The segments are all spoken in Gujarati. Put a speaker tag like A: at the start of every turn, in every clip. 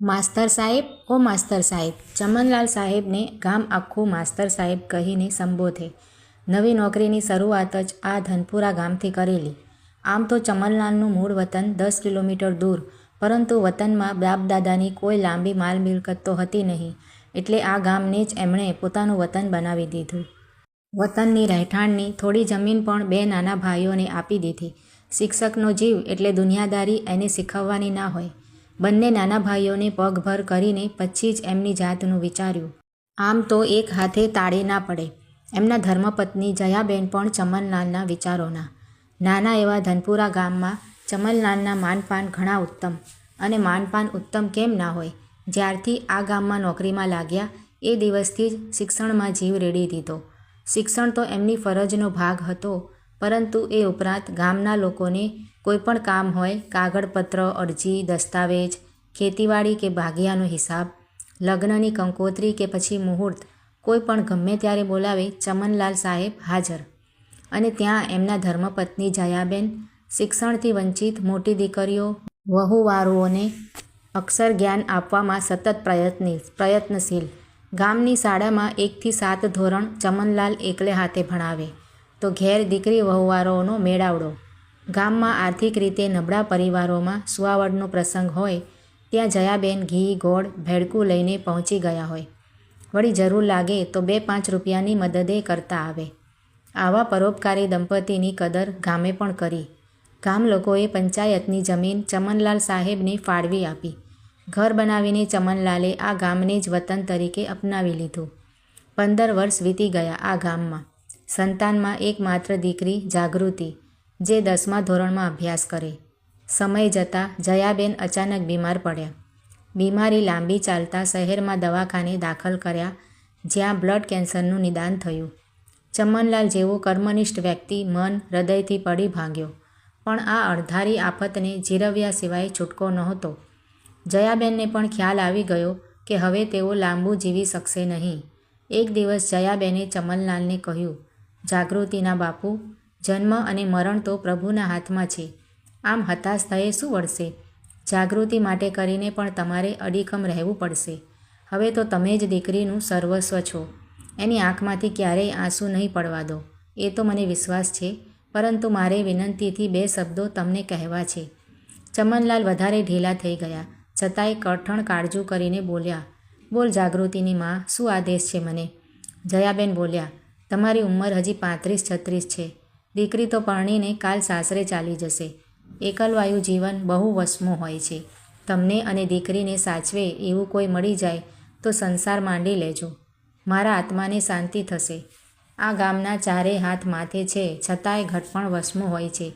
A: માસ્તર સાહેબ, ઓ માસ્તર સાહેબ, ચમનલાલ સાહેબને ગામ આખું માસ્તર સાહેબ કહીને સંબોધે. નવી નોકરીની શરૂઆત જ આ ધનપુરા ગામથી કરેલી. આમ તો ચમનલાલનું મૂળ વતન દસ કિલોમીટર દૂર, પરંતુ વતનમાં બાપદાદાની કોઈ લાંબી માલ મિલકત તો હતી નહીં, એટલે આ ગામને જ એમણે પોતાનું વતન બનાવી દીધું. વતનની રહેઠાણની થોડી જમીન પણ બે નાના ભાઈઓને આપી દીધી. શિક્ષકનો જીવ એટલે દુનિયાદારી એને શીખવવાની ના હોય. બંને નાના ભાઈઓને પગભર કરીને પછી જ એમની જાતનું વિચાર્યું. આમ તો એક હાથે તાળે ના પડે. એમના ધર્મપત્ની જયાબેન પણ ચમનલાલના વિચારોના. નાના એવા ધનપુરા ગામમાં ચમનલાલના માનપાન ઘણા ઉત્તમ અને માનપાન ઉત્તમ કેમ ના હોય? જ્યારથી આ ગામમાં નોકરીમાં લાગ્યા, એ દિવસથી જ શિક્ષણમાં જીવ રેડી દીધો. શિક્ષણ તો એમની ફરજનો ભાગ હતો, પરંતુ એ ઉપરાંત ગામના લોકોને કોઈ પણ કામ હોય, કાગળપત્ર, અરજી, દસ્તાવેજ, ખેતીવાડી કે ભાગિયાનો હિસાબ, લગ્નની કંકોત્રી કે પછી મુહૂર્ત, કોઈ પણ ગમે ત્યારે બોલાવે, ચમનલાલ સાહેબ હાજર. અને ત્યાં એમના ધર્મપત્ની જયાબેન, શિક્ષણથી વંચિત મોટી દીકરીઓ, વહુવારુઓને અક્ષર જ્ઞાન આપવામાં સતત પ્રયત્ની, પ્રયત્નશીલ. ગામની શાળામાં એકથી સાત ધોરણ ચમનલાલ એકલે હાથે ભણાવે. તો ઘેર દીકરી વહુવારોનો મેળાવડો. ગામમાં આર્થિક રીતે નબળા પરિવારોમાં સુવાવડનો પ્રસંગ હોય, ત્યાં જયાબેન ઘી, ગોળ ભેડકું લઈને પહોંચી ગયા હોય. વળી જરૂર લાગે તો બે પાંચ રૂપિયાની મદદે કરતા આવે. આવા પરોપકારી દંપતીની કદર ગામે પણ કરી. ગામ લોકોએ પંચાયતની જમીન ચમનલાલ સાહેબને ફાળવી આપી. ઘર બનાવીને ચમનલાલે આ ગામને જ વતન તરીકે અપનાવી લીધું. પંદર વર્ષ વીતી ગયા આ ગામમાં. સંતાનમાં એકમાત્ર દીકરી જાગૃતિ. જે દસમા ધોરણમાં અભ્યાસ કરે. સમય જતાં જયાબેન અચાનક બીમાર પડ્યા. બીમારી લાંબી ચાલતા શહેરમાં દવાખાને દાખલ કર્યા, જ્યાં બ્લડ કેન્સરનું નિદાન થયું. ચમનલાલ જેવો કર્મનિષ્ઠ વ્યક્તિ મન હૃદયથી પડી ભાંગ્યો, પણ આ અણધારી આફતને જીરવ્યા સિવાય છૂટકો નહોતો. જયાબેનને પણ ખ્યાલ આવી ગયો કે હવે તેઓ લાંબુ જીવી શકશે નહીં. એક દિવસ જયાબેને ચમનલાલને કહ્યું, જાગૃતિના બાપુ જન્મ અને મરણ તો પ્રભુના હાથમાં છે. આમ હતાશ થયે શું વળશે? જાગૃતિ માટે કરીને પણ તમારે અડીખમ રહેવું પડશે. હવે તો તમે જ દીકરીનું સર્વસ્વ છો. એની આંખમાંથી ક્યારેય આંસુ નહીં પડવા દો. એ તો મને વિશ્વાસ છે, પરંતુ મારે વિનંતીથી બે શબ્દો તમને કહેવા છે. ચમનલાલ વધારે ઢીલા થઈ ગયા. છતાંય કઠણ કાળજું કરીને બોલ્યા, બોલ જાગૃતિની માં, શું આદેશ છે મને? જયાબેન બોલ્યા, તમારી ઉંમર હજી પાંત્રીસ છત્રીસ છે. દીકરી તો પરણીને કાલ સાસરે ચાલી જશે. એકલવાયુ જીવન બહુ વસમું હોય છે. તમને અને દીકરીને સાચવે એવું કોઈ મળી જાય તો સંસાર માંડી લેજો. મારા આત્માને શાંતિ થશે. આ ગામના ચારે હાથ માથે છે, છતાંય ઘટપણ વસમું હોય છે.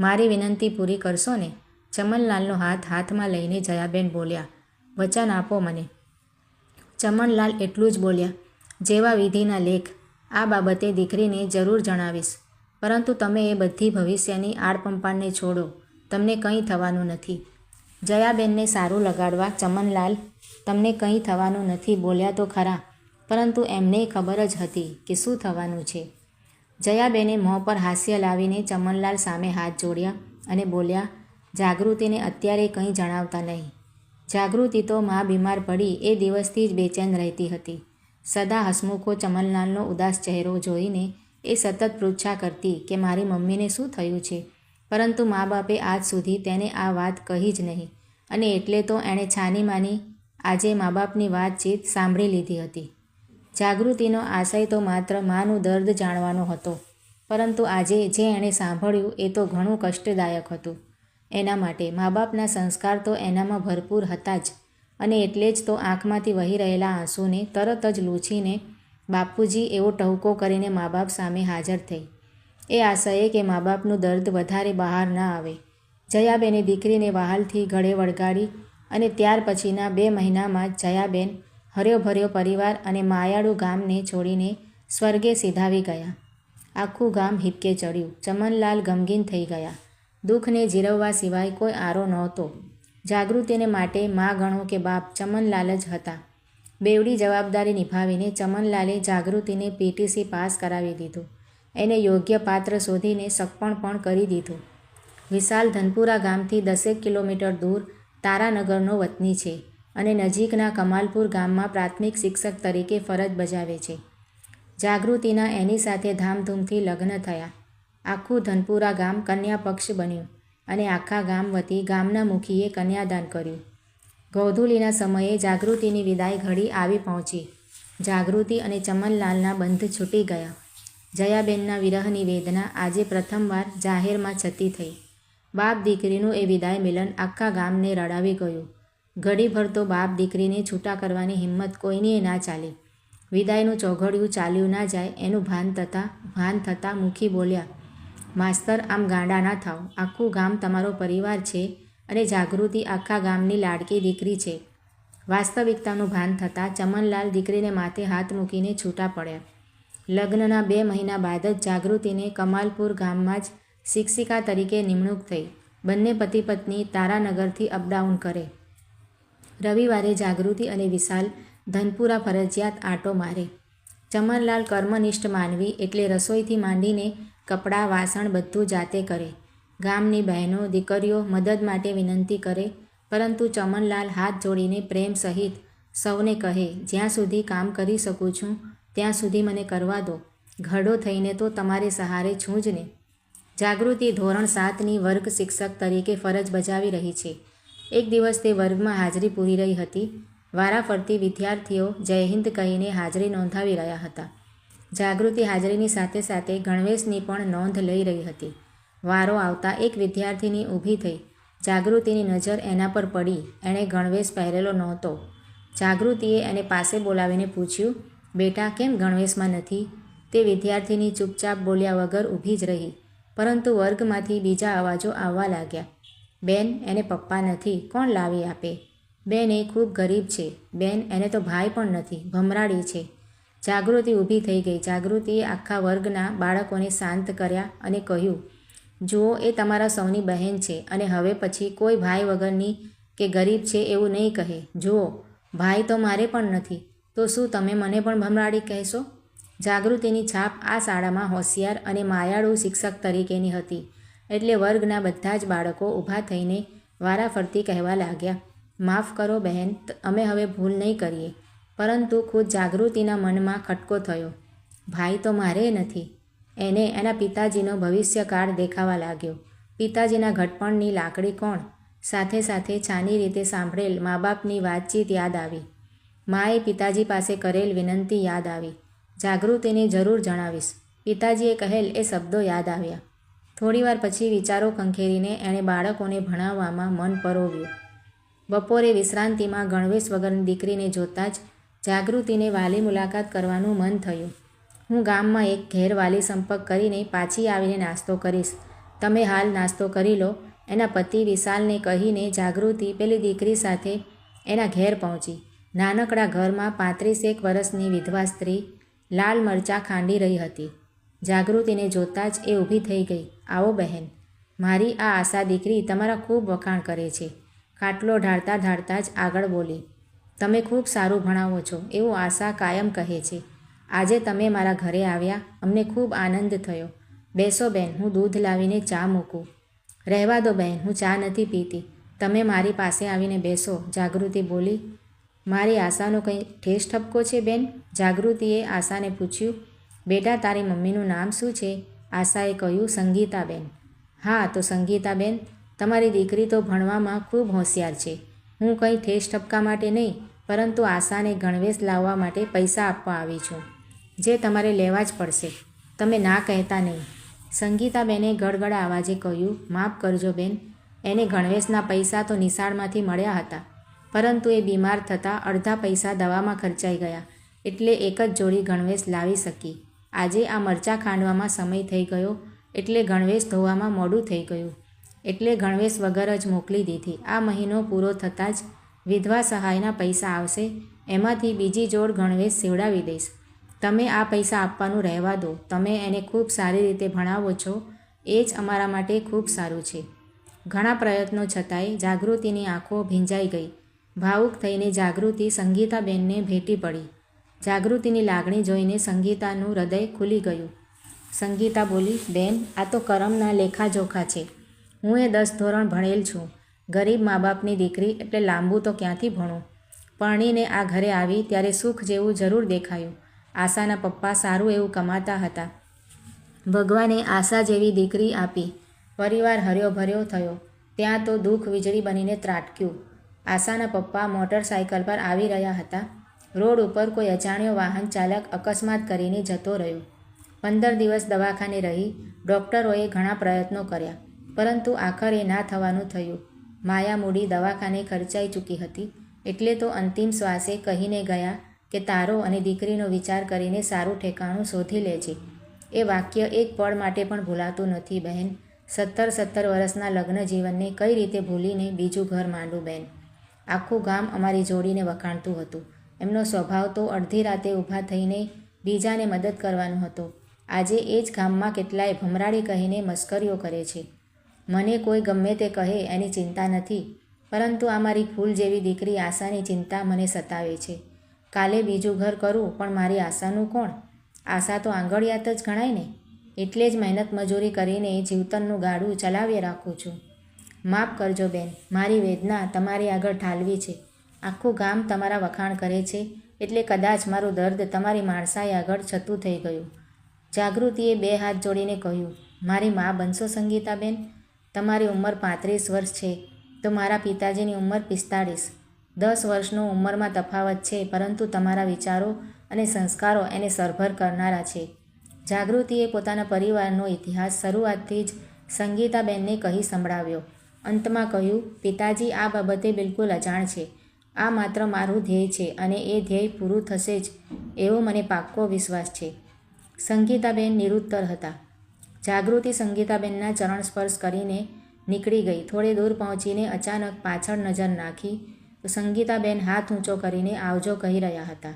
A: મારી વિનંતી પૂરી કરશો ને? ચમનલાલનો હાથ હાથમાં લઈને જયાબેન બોલ્યા, વચન આપો મને. ચમનલાલ એટલું જ બોલ્યા, જેવા વિધિના લેખ, આ બાબતે દીકરીને જરૂર જણાવીશ. પરંતુ તમે એ બધી ભવિષ્યની આડપંપાળને છોડો. તમને કંઈ થવાનું નથી. જયાબેનને સારું લગાડવા ચમનલાલ, તમને કંઈ થવાનું નથી બોલ્યા તો ખરા, પરંતુ એમને ખબર જ હતી કે શું થવાનું છે. જયાબેને મોં પર હાસ્ય લાવીને ચમનલાલ સામે હાથ જોડ્યા અને બોલ્યા, જાગૃતિને અત્યારે કંઈ જણાવતા નહીં. જાગૃતિ તો મા બીમાર પડી એ દિવસથી જ બેચેન રહેતી હતી. સદા હસમુખો ચમનલાલનો ઉદાસ ચહેરો જોઈને એ સતત પૃચ્છા કરતી કે મારી મમ્મીને શું થયું છે? પરંતુ મા બાપે આજ સુધી તેને આ વાત કહી જ નહીં. અને એટલે તો એણે છાની માની આજે મા બાપની વાતચીત સાંભળી લીધી હતી. જાગૃતિનો આશય તો માત્ર માનું દર્દ જાણવાનો હતો. પરંતુ આજે જે એણે સાંભળ્યું એ તો ઘણું કષ્ટદાયક હતું. એના માટે મા બાપના સંસ્કાર તો એનામાં ભરપૂર હતા જ. અને એટલે જ તો આંખમાંથી વહી રહેલા આંસુને તરત જ લૂછીને બાપુજી એવો ટહુકો કરીને મા બાપ સામે હાજર થઈ. એ આશયે કે મા બાપનું દર્દ વધારે બહાર ના આવે. જયાબેને દીકરીને વહાલથી ઘડે વળગાડી અને ત્યાર પછીના બે મહિનામાં જયાબેન હર્યો ભર્યો પરિવાર અને માયાળુ ગામને છોડીને સ્વર્ગે સીધાવી ગયા. આખું ગામ હિપકે ચડ્યું. ચમનલાલ ગમગીન થઈ ગયા. દુઃખને જીરવવા સિવાય કોઈ આરો નહોતો. જાગૃતિને માટે મા ગણો કે બાપ ચમનલાલ જ હતા. બેવડી જવાબદારી નિભાવીને ચમનલાલે જાગૃતિને પીટીસી પાસ કરાવી દીધું. એને યોગ્ય પાત્ર શોધીને સગપણ પણ કરી દીધું. વિશાલ ધનપુરા ગામથી દસેક કિલોમીટર દૂર તારાનગરનો વતની છે અને નજીકના કમાલપુર ગામમાં પ્રાથમિક શિક્ષક તરીકે ફરજ બજાવે છે. જાગૃતિના એની સાથે ધામધૂમથી લગ્ન થયા. આખું ધનપુરા ગામ કન્યા પક્ષ બન્યું અને આખા ગામ વતી ગામના મુખીએ કન્યાદાન કર્યું. ગૌધુલીના સમયે જાગૃતિની વિદાય ઘડી આવી પહોંચી. જાગૃતિ અને ચમનલાલના બંધ છૂટી ગયા. જયાબેનના વિરહની વેદના આજે પ્રથમવાર જાહેરમાં છતી થઈ. બાપ દીકરીનું એ વિદાય મિલન આખા ગામને રડાવી ગયું. ઘડીભર તો બાપ દીકરીને છૂટા કરવાની હિંમત કોઈનીએ ના ચાલી. વિદાયનું ચોઘડિયું ચાલ્યું ના જાય એનું ભાન થતાં ભાન થતાં મુખી બોલ્યા, માસ્તર, આમ ગાંડા ના થાવ. આખું ગામ તમારો પરિવાર છે. અને જાગૃતિ આખા ગામની લાડકી દીકરી છે. વાસ્તવિકતાનું ભાન થતાં ચમનલાલ દીકરીને માથે હાથ મૂકીને છૂટા પડ્યા. લગ્નના બે મહિના બાદ જ જાગૃતિને કમાલપુર ગામમાં જ શિક્ષિકા તરીકે નિમણૂક થઈ. બંને પતિ પત્ની તારાનગરથી અપડાઉન કરે. રવિવારે જાગૃતિ અને વિશાલ ધનપુરા ફરજિયાત આંટો મારે. ચમનલાલ કર્મનિષ્ઠ માનવી એટલે રસોઈથી માંડીને કપડાં, વાસણ બધું જાતે કરે. ગામની બહેનો દીકરીઓ મદદ માટે વિનંતી કરે, પરંતુ ચમનલાલ હાથ જોડીને પ્રેમ સહિત સૌને કહે, જ્યાં સુધી કામ કરી શકું છું, ત્યાં સુધી મને કરવા દો. ઘડો થઈને તો તમારે સહારે છું જ ને. જાગૃતિ ધોરણ સાતની વર્ગ શિક્ષક તરીકે ફરજ બજાવી રહી છે. એક દિવસ તે વર્ગમાં હાજરી પૂરી રહી હતી. વારાફરતી વિદ્યાર્થીઓ જય હિન્દ કહીને હાજરી નોંધાવી રહ્યા હતા. જાગૃતિ હાજરીની સાથે સાથે ગણવેશની પણ નોંધ લઈ રહી હતી. વારો આવતા એક વિદ્યાર્થીની ઊભી થઈ. જાગૃતિની નજર એના પર પડી. એણે ગણવેશ પહેરેલો નહોતો. જાગૃતિએ એને પાસે બોલાવીને પૂછ્યું, બેટા, કેમ ગણવેશમાં નથી? તે વિદ્યાર્થીની ચૂપચાપ બોલ્યા વગર ઊભી જ રહી. પરંતુ વર્ગમાંથી બીજા અવાજો આવવા લાગ્યા. બેન, એને પપ્પા નથી. કોણ લાવી આપે? બેન એ ખૂબ ગરીબ છે. બેન, એને તો ભાઈ પણ નથી. ભમરાડી છે. જાગૃતિ ઊભી થઈ ગઈ. જાગૃતિએ આખા વર્ગના બાળકોને શાંત કર્યા અને કહ્યું જુઓ, એ તમારા સૌની બહેન છે અને હવે પછી કોઈ ભાઈ વગરની કે ગરીબ છે એવું નહીં કહે. જુઓ, ભાઈ તો મારે પણ નથી. તો શું તમે મને પણ ભમરાડી કહેશો? જાગૃતિની છાપ આ શાળામાં હોશિયાર અને માયાળુ શિક્ષક તરીકેની હતી. એટલે વર્ગના બધા જ બાળકો ઊભા થઈને વારાફરતી કહેવા લાગ્યા, માફ કરો બહેન અમે હવે ભૂલ નહીં કરીએ. પરંતુ ખુદ જાગૃતિના મનમાં ખટકો થયો, ભાઈ તો મારે નથી. એને એના પિતાજીનો ભવિષ્યકાળ દેખાવા લાગ્યો. પિતાજીના ઘટપણની લાકડી કોણ? સાથે સાથે છાની રીતે સાંભળેલ મા બાપની વાતચીત યાદ આવી. માએ પિતાજી પાસે કરેલ વિનંતી યાદ આવી. જાગૃતિને જરૂર જણાવીશ. પિતાજીએ કહેલ એ શબ્દો યાદ આવ્યા. થોડીવાર પછી વિચારો ખંખેરીને એણે બાળકોને ભણાવવામાં મન પરોવ્યું. બપોરે વિશ્રાંતિમાં ગણવેશ વગરની દીકરીને જોતાં જ જાગૃતિને વાલી મુલાકાત કરવાનું મન થયું. હું ગામમાં એક ઘેર વાલી સંપર્ક કરીને પાછી આવીને નાસ્તો કરીશ. તમે હાલ નાસ્તો કરી લો. એના પતિ વિશાલને કહીને જાગૃતિ પેલી દીકરી સાથે એના ઘેર પહોંચી. નાનકડા ઘરમાં પાંત્રીસેક વર્ષની વિધવા સ્ત્રી લાલ મરચાં ખાંડી રહી હતી. જાગૃતિને જોતાં જ એ ઊભી થઈ ગઈ. આવો બહેન, મારી આ આશા દીકરી તમારા ખૂબ વખાણ કરે છે. ખાટલો ઢાળતા ઢાળતા જ આગળ બોલી, તમે ખૂબ સારું ભણાવો છો. એવું આશા કાયમ કહે છે. આજે તમે મારા ઘરે આવ્યા, અમને ખૂબ આનંદ થયો. બેસો બેન, હું દૂધ લાવીને ચા મૂકું. રહેવા દો બેન, હું ચા નથી પીતી. તમે મારી પાસે આવીને બેસો. જાગૃતિ બોલી, મારી આશાનો કંઈ ઠેસ ઠપકો છે બેન? જાગૃતિએ આશાને પૂછ્યું, બેટા, તારી મમ્મીનું નામ શું છે? આશાએ કહ્યું સંગીતાબેન હા, તો સંગીતાબેન તમારી દીકરી તો ભણવામાં ખૂબ હોશિયાર છે. હું કંઈ ઠેસ ઠપકા માટે નહીં, પરંતુ આશાને ગણવેશ લાવવા માટે પૈસા આપવા આવી છું. જે તમારે લેવા જ પડશે. તમે ના કહેતા નહીં. સંગીતાબેને ગળગળા અવાજે કહ્યું, માફ કરજો બેન, એને ગણવેશના પૈસા તો નિશાળમાંથી મળ્યા હતા, પરંતુ એ બીમાર થતાં અડધા પૈસા દવામાં ખર્ચાઈ ગયા, એટલે એક જ જોડી ગણવેશ લાવી શકી. આજે આ મરચાં ખાંડવામાં સમય થઈ ગયો, એટલે ગણવેશ ધોવામાં મોડું થઈ ગયું. એટલે ગણવેશ વગર જ મોકલી દીધી. આ મહિનો પૂરો થતાં જ વિધવા સહાયના પૈસા આવશે, એમાંથી બીજી જોડ ગણવેશ સીવડાવી દઈશ. તમે આ પૈસા આપવાનું રહેવા દો. તમે એને ખૂબ સારી રીતે ભણાવો છો. એ જ અમારા માટે ખૂબ સારું છે. ઘણા પ્રયત્નો છતાંય જાગૃતિની આંખો ભીંજાઈ ગઈ. ભાવુક થઈને જાગૃતિ સંગીતાબેનને ભેટી પડી. જાગૃતિની લાગણી જોઈને સંગીતાનું હૃદય ખુલી ગયું. સંગીતા બોલી, બેન, આ તો કરમના લેખાજોખા છે. હું એ દસ ધોરણ ભણેલ છું. ગરીબ મા બાપની દીકરી એટલે લાંબુ તો ક્યાંથી ભણું? પરણીને આ ઘરે આવી ત્યારે સુખ જેવું જરૂર દેખાયું. આશાના પપ્પા સારું એવું કમાતા હતા. ભગવાને આશા જેવી દીકરી આપી. પરિવાર હર્યો ભર્યો થયો. ત્યાં તો દુઃખ વીજળી બનીને ત્રાટક્યું. આશાના પપ્પા મોટરસાયકલ પર આવી રહ્યા હતા. રોડ ઉપર કોઈ અજાણ્યો વાહન ચાલક અકસ્માત કરીને જતો રહ્યો. પંદર દિવસ દવાખાને રહી ડૉક્ટરોએ ઘણા પ્રયત્નો કર્યા, પરંતુ આખરે ના થવાનું થયું. માયા મૂડી દવાખાને ખર્ચાઈ ચૂકી હતી, એટલે તો અંતિમ શ્વાસે કહીને ગયા કે તારો અને દીકરીનો વિચાર કરીને સારું ઠેકાણું શોધી લેજે એ વાક્ય એક પળ માટે પણ ભૂલાતું નથી, બહેન. સત્તર સત્તર વર્ષના લગ્ન જીવનને કઈ રીતે ભૂલીને બીજું ઘર માંડું, બહેન? આખું ગામ અમારી જોડીને વખાણતું હતું. એમનો સ્વભાવ તો અડધી રાતે ઊભા થઈને બીજાને મદદ કરવાનો હતો. આજે એ જ ગામમાં કેટલાય ભમરાડી કહીને મસ્કરીઓ કરે છે. મને કોઈ ગમે તે કહે એની ચિંતા નથી, પરંતુ આ મારી ફૂલ જેવી દીકરી આશાની ચિંતા મને સતાવે છે. કાલે બીજું ઘર કરું, પણ મારી આશાનું કોણ? આશા તો આંગળિયાત જ ગણાય ને. એટલે જ મહેનત મજૂરી કરીને જીવતનનું ગાડું ચલાવી રાખું છું. માફ કરજો બેન, મારી વેદના તમારી આગળ ઠાલવી છે. આખું ગામ તમારા વખાણ કરે છે, એટલે કદાચ મારું દર્દ તમારી માણસાઈ આગળ છતું થઈ ગયું. જાગૃતિએ બે હાથ જોડીને કહ્યું, મારી મા બનશો સંગીતાબેન તમારી ઉંમર પાંત્રીસ વર્ષ છે, તો મારા પિતાજીની ઉંમર પિસ્તાળીસ. દસ વર્ષનો ઉંમરમાં તફાવત છે, પરંતુ તમારા વિચારો અને સંસ્કારો એને સરભર કરનારા છે. જાગૃતિએ પોતાના પરિવારનો ઇતિહાસ શરૂઆતથી જ સંગીતાબેનને કહી સંભળાવ્યો. અંતમાં કહ્યું, પિતાજી, આ બાબતે બિલકુલ અજાણ છે. આ માત્ર મારું ધ્યેય છે અને એ ધ્યેય પૂરું થશે જ, એવો મને પાક્કો વિશ્વાસ છે. સંગીતાબેન નિરુત્તર હતા. જાગૃતિ સંગીતાબેનના ચરણ સ્પર્શ કરીને નીકળી ગઈ. થોડે દૂર પહોંચીને અચાનક પાછળ નજર નાખી સંગીતાબેન હાથ ઊંચો કરીને આવજો કહી રહ્યા હતા.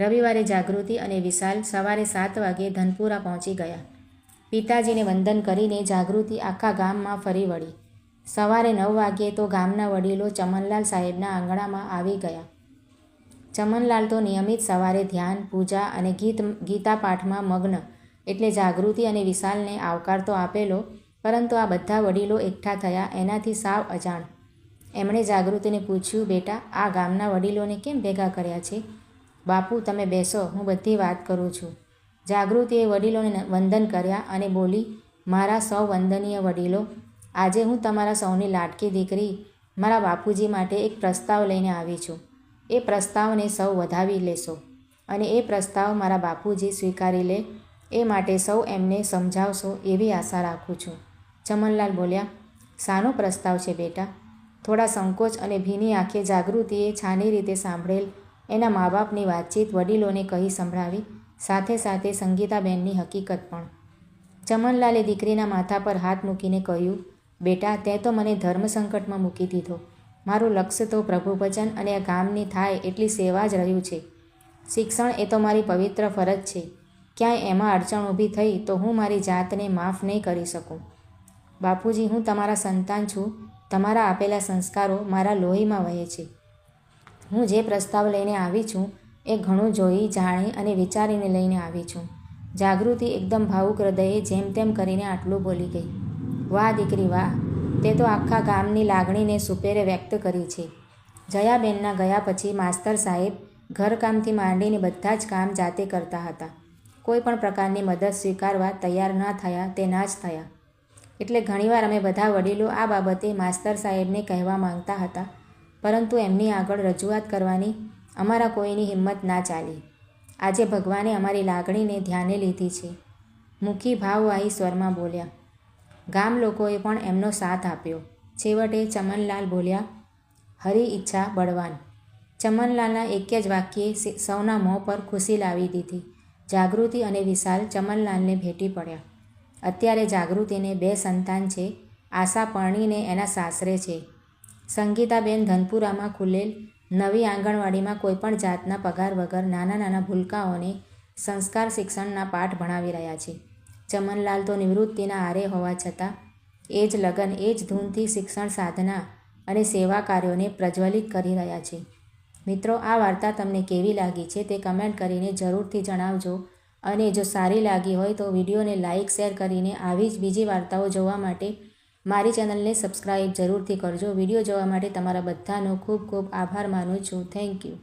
A: રવિવારે જાગૃતિ અને વિશાલ સવારે સાત વાગે ધનપુરા પહોંચી ગયા. પિતાજીને વંદન કરીને જાગૃતિ આખા ગામમાં ફરી વળી. સવારે નવ વાગ્યે તો ગામના વડીલો ચમનલાલ સાહેબના આંગણામાં આવી ગયા. ચમનલાલ તો નિયમિત સવારે ધ્યાન, પૂજા અને ગીત ગીતા પાઠમાં મગ્ન. એટલે જાગૃતિ અને વિશાલને આવકાર તો આપેલો, પરંતુ આ બધા વડીલો એકઠા થયા એનાથી સાવ અજાણ. એમણે જાગૃતિને પૂછ્યું, બેટા, આ ગામના વડીલોને કેમ ભેગા કર્યા છે? બાપુ, તમે બેસો, હું બધી વાત કરું છું. જાગૃતિએ વડીલોને વંદન કર્યા અને બોલી, મારા સૌ વંદનીય વડીલો, આજે હું તમારા સૌની લાટકી દીકરી, મારા બાપુજી માટે એક પ્રસ્તાવ લઈને આવી છું. એ પ્રસ્તાવને સૌ વધાવી લેશો અને એ પ્રસ્તાવ મારા બાપુજી સ્વીકારી લે. એ માટે સૌ એમને સમજાવશો એવી આશા રાખું છું. ચમનલાલ બોલ્યા શાનો પ્રસ્તાવ છે બેટા. થોડા સંકોચ અને ભીની આંખે જાગૃતિએ છાની રીતે સાંભળેલ એના મા બાપની વાતચીત વડીલોને કહી સંભળાવી, સાથે સાથે સંગીતાબેનની હકીકત પણ. ચમનલાલે દીકરીના માથા પર હાથ મૂકીને કહ્યું, બેટા, તે તો મને ધર્મ સંકટમાં મૂકી દીધો. મારું લક્ષ્ય તો પ્રભુભચન અને આ ગામની થાય એટલી સેવા જ રહ્યું છે. શિક્ષણ એ તો મારી પવિત્ર ફરજ છે. ક્યાંય એમાં અડચણ ઊભી થઈ તો હું મારી જાતને માફ નહીં કરી શકું. બાપુજી, હું તમારા સંતાન છું. તમારા આપેલા સંસ્કારો મારા લોહીમાં વહે છે. હું જે પ્રસ્તાવ લઈને આવી છું, એ ઘણું જોઈ, જાણી અને વિચારીને લઈને આવી છું. જાગૃતિ એકદમ ભાવુક હૃદયે જેમ તેમ કરીને આટલું બોલી ગઈ. વાહ, દીકરી, વાહ! તે તો આખા ગામની લાગણીને સુપેરે વ્યક્ત કરી છે. જયાબેનના ગયા પછી માસ્તર સાહેબ ઘરકામથી માંડીને બધા જ કામ જાતે કરતા હતા. કોઈ પણ પ્રકારની મદદ સ્વીકારવા તૈયાર ન થયા તે ના જ થયા. એટલે ઘણીવાર અમે બધા વડીલો આ બાબતે માસ્તર સાહેબને કહેવા માંગતા હતા, પરંતુ એમની આગળ રજૂઆત કરવાની અમારા કોઈની હિંમત ના ચાલી. આજે ભગવાને અમારી લાગણીને ધ્યાને લીધી છે. મુખી ભાવવાહી સ્વરમાં બોલ્યા, ગામ લોકોએ પણ એમનો સાથ આપ્યો. છેવટે ચમનલાલ બોલ્યા, હરી ઈચ્છા બળવાન. ચમનલાલના એક જ વાક્યે સૌના મોં પર ખુશી લાવી દીધી. જાગૃતિ અને વિશાલ ચમનલાલને ભેટી પડ્યા. અત્યારે જાગૃતિને બે સંતાન છે, આશા પરણીને એના સાસરે છે. સંગીતાબેન ધનપુરામાં ખુલેલ નવી આંગણવાડીમાં કોઈપણ જાતના પગાર વગર નાના નાના ભૂલકાઓને સંસ્કાર શિક્ષણના પાઠ ભણાવી રહ્યા છે. ચમનલાલ તો નિવૃત્તિના આરે હોવા છતાં એ જ લગન, એ જ ધૂનથી શિક્ષણ સાધના અને સેવા કાર્યોને પ્રજ્વલિત કરી રહ્યા છે. મિત્રો, આ વાર્તા તમને કેવી લાગી છે તે કમેન્ટ કરીને જરૂરથી જણાવજો. અને જો સારી લાગી હોય તો વિડીયોને લાઇક શેર કરીને આવી જ બીજી વાર્તાઓ જોવા માટે મારી ચેનલને સબસ્ક્રાઈબ જરૂરથી કરજો. વીડિયો જોવા માટે તમારા બધાનો ખૂબ ખૂબ આભાર માનું છું. Thank you.